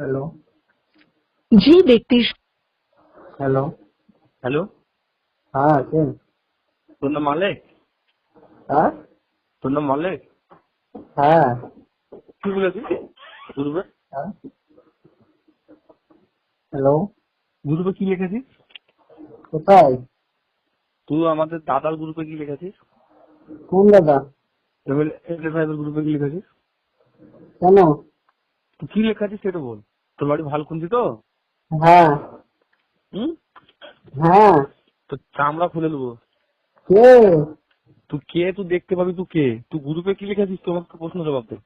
Hello যে ব্যক্তির hello hello হ্যাঁ কে? তোর নাম মালিক? হ্যাঁ? তোর নাম মালিক? হ্যাঁ। কি বলেছিস? গ্রুপে হ্যাঁ। হ্যালো গ্রুপে কি লিখেছিস? কোথায়? তুই আমাদের দাদার গ্রুপে কি লিখেছিস? কোন দাদা? এমএলএ সাহেবের গ্রুপে কি লিখেছিস? কেন? তুই কি লেখাছিস সেটা বল। তোর বাড়ি ভালকুন্দি তো? হ্যাঁ। হুম? হ্যাঁ। তো চামড়া খুলে নেব। কে? তুই কে তুই দেখতে পাবি তুই কে? তুই গ্রুপে কি লিখেছিস? তোমাকে প্রশ্ন জবাব দে।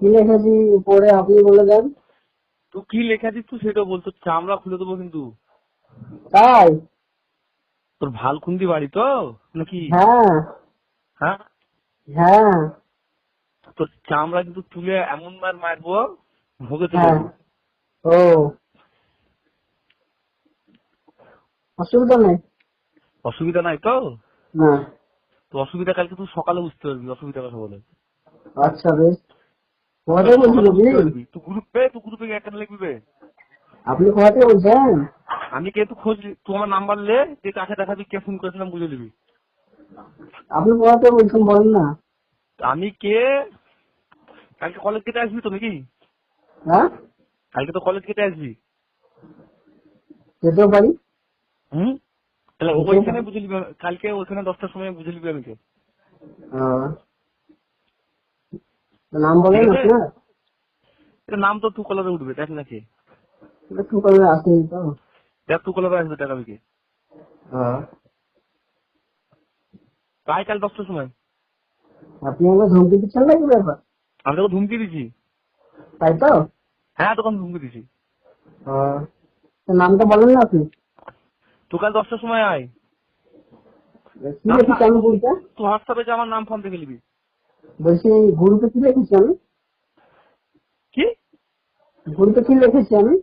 কি লিখেছি? পরে আপনি বলে দেন। তুই কি লেখাছিস তুই সেটা বল। তোর চামড়া খুলে দেবো কিন্তু। তাই? তোর ভালকুন্দি বাড়ি তো? নাকি? হ্যাঁ। হ্যাঁ? হ্যাঁ। তোর চামড়া কিন্তু তুলে এমন মার মারবো ভোগে যাবি। ও। অসুবিধা নেই? অসুবিধা নাই তো? না। তো অসুবিধা কালকে তুই সকালে বুঝতে পারবি অসুবিধা কথা বলে। আচ্ছা বেশ। থেকে। তুই গ্রুপে তুই গ্রুপে লিখবি বে। আপনি কোথা থেকে বলছেন? আমি কে তুই খোঁজ তুই আমার নাম্বার লে যে কাকে দেখাবি কে ফোন করেছিলাম বুঝে নিবি। আপনি কোথা থেকে বলছেন বলেন না। আমি কে? কালকে কলেজ কেটে আসবি তো নাকি? হ্যাঁ? কালকে তো কলেজ কেটে আসবি। যেতেও পারি হুম? তাহলে ওইখানে। বুঝে নিবি কালকে ওইখানে দশটার সময় বুঝে নিবি আমি কে নাম এটা নাম তো উঠবে দেখ না কে। একটু করে তো। দেখ টু কলারে আসবে তাই কাল দশটার সময়। আপনি আমাকে ধমকি দিচ্ছেন নাকি ব্যাপার? আমি তোকে ধুমকি দিছি তাই তো? হ্যাঁ তখন দিছি নামটা বলেন না আপনি। তুই কাল দশটার সময় আয়। হোয়াটসঅ্যাপে যে আমার নাম নিবি। বলছি গ্রুপে কি আমি? কি? গ্রুপে কি লিখেছি আমি?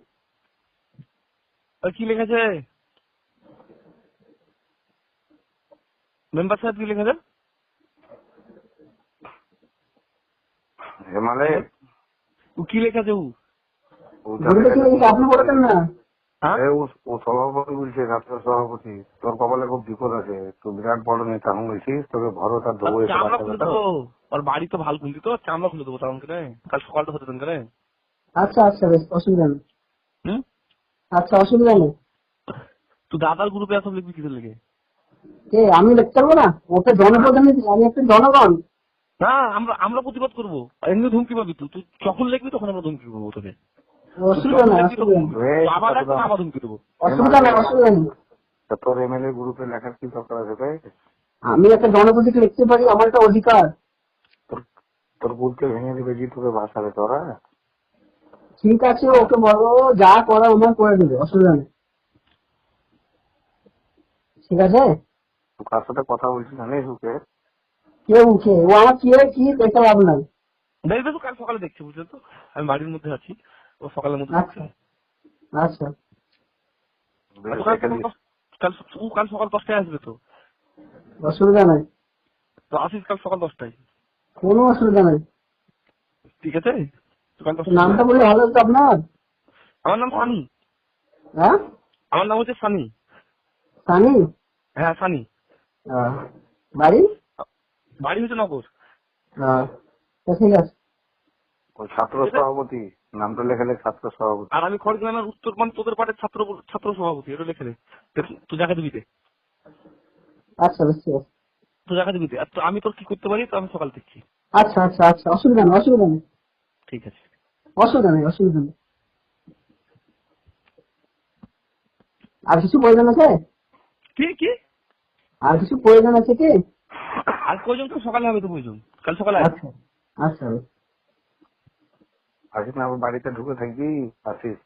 কি লেখেছে? মেম্বার সাহেব কি লিখেছে? ও কি লেখেছে ও? ও সভাপতি বলছে সভাপতি তোর কপালে খুব বিপদ আছে তুই বিরাট বড় নেতা হুম বলছিস তোকে ভরসা আর ওর বাড়ি তো ভালো খুলতি তো চামড়া খুলে দেবো করে। কাল সকালটা হতে করে। আচ্ছা আচ্ছা বেশ অসুবিধা নেই। আচ্ছা অসুবিধা নেই। তুই দাদার গ্রুপে এসব লিখবি কিসের লেগে? কে আমি লিখতে পারব না? ওকে জনপ্রতিনিধি আমি একটা জনগণ। না আমরা আমরা প্রতিবাদ করব। এমনি ধুমকি পাবি তুই। তুই যখন লিখবি তখন আমরা ধুমকি করব তোকে। অসুবিধা নেই অসুবিধা নেই। এই আবার কথাটা- আবার ধুমকি দেবো অসুবিধা নেই অসুবিধা নেই। তা তোর এমএলএ গ্রুপে লেখার কি দরকার আছে রে? আমি একটা জনপ্রতিকে লিখতে পারি আমার একটা অধিকার। তোর বুলকে ভেঙে দিবে জি তোকে ভাসাবে তোরা? ঠিক আছে ওকে বলো যা করা করে দেবে অসুবিধা নেই। ঠিক আছে? কার সাথে কথা বলছিস জানিস ওকে? কে উঠে? ও আমার কি কি দেখতে লাভ নাই দেখবে তো কাল সকালে দেখছি বুঝলে তো? আমি বাড়ির মধ্যে আছি। ও সকালের মধ্যে আচ্ছা। আচ্ছা। কাল ও কাল সকাল দশটায় আসবে তো। অসুবিধা নাই। তো আসিস কাল সকাল দশটায়। কোনো অসুবিধা নাই। ঠিক আছে? নামটা বললে ভালো হতো আপনার? আমার নাম সানি। হ্যাঁ? আমার নাম হচ্ছে সানি। সানি? হ্যাঁ সানি। বাড়ি? বাড়ি হচ্ছে নগর। তো ঠিক আছে। ওই ছাত্র সভাপতি নামটা লেখা লেখ ছাত্র সভাপতি। আর আমি খড়গ্রামের উত্তর মানে তোদের পাড়ের ছাত্র ছাত্র সভাপতি এটা লিখে তুই- জায়গা দিবি আচ্ছা তুই জায়গা দিবি আর আমি তোর কি করতে পারি? তো আমি সকাল দেখছি। আচ্ছা আচ্ছা আচ্ছা অসুবিধা নেই অসুবিধা নেই। ঠিক আছে। অসুবিধা নেই অসুবিধা নেই। আর কিছু প্রয়োজন আছে? কি কি? আর কিছু প্রয়োজন আছে কি? আর কয়জন তো সকালে হবে তো প্রয়োজন? কাল সকালে আচ্ছা আচ্ছা। আসিস না আমার বাড়িতে ঢুকে থাকবি আসিস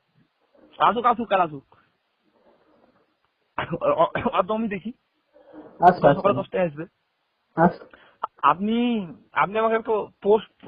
আসুক আসুক কাল আসুক। আর আমি দেখি। সকাল কাল আচ্ছা। দশটায় আসবে। আচ্ছা। আপনি আপনি আমাকে একটা পোস্ট